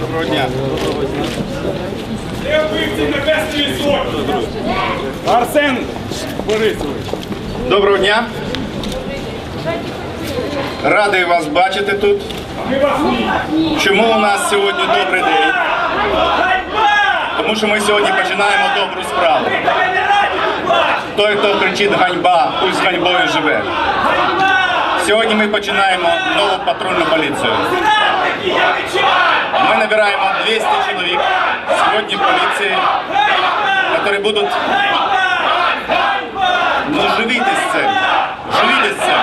Доброго дня. Де вбивці небесної сотні? Арсен Борисович. Доброго дня. Радий вас бачити тут. Чому у нас сьогодні добрий день? Тому що ми сьогодні починаємо добру справу. Той, хто кричить ганьба, пусть з ганьбою живе. Сьогодні ми починаємо нову патрульну поліцію. Ми набираємо 200 чоловік сьогодні поліції, які будуть ну, живіти з цим. Живіти з цим.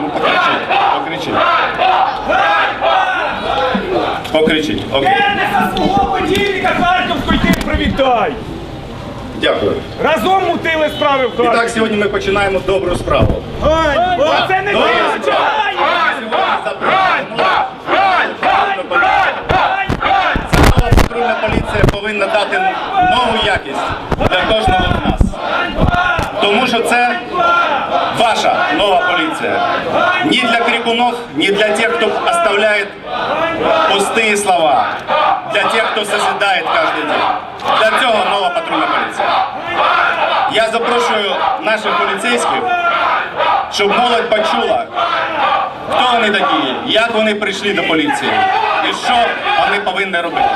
Ну, покричіть, покричіть. Покричіть, окей. Свого подільника Харківської ти привітай! Дякую. Разом мутили справи в І Харкові. так сьогодні ми починаємо добру справу. Ганьба! Це не Добре. ти! Нова патрульна поліція повинна дати нову якість для кожного з нас. Тому що це ваша нова поліція. Ні для крикунов, ні для тих, хто оставляє пустые слова. Для тех, кто созидает каждый день. Для цього нова патрульна поліція. Я запрошую наших поліцейських, щоб молодь почула, хто вони такі, як вони прийшли до поліції і що вони повинні робити.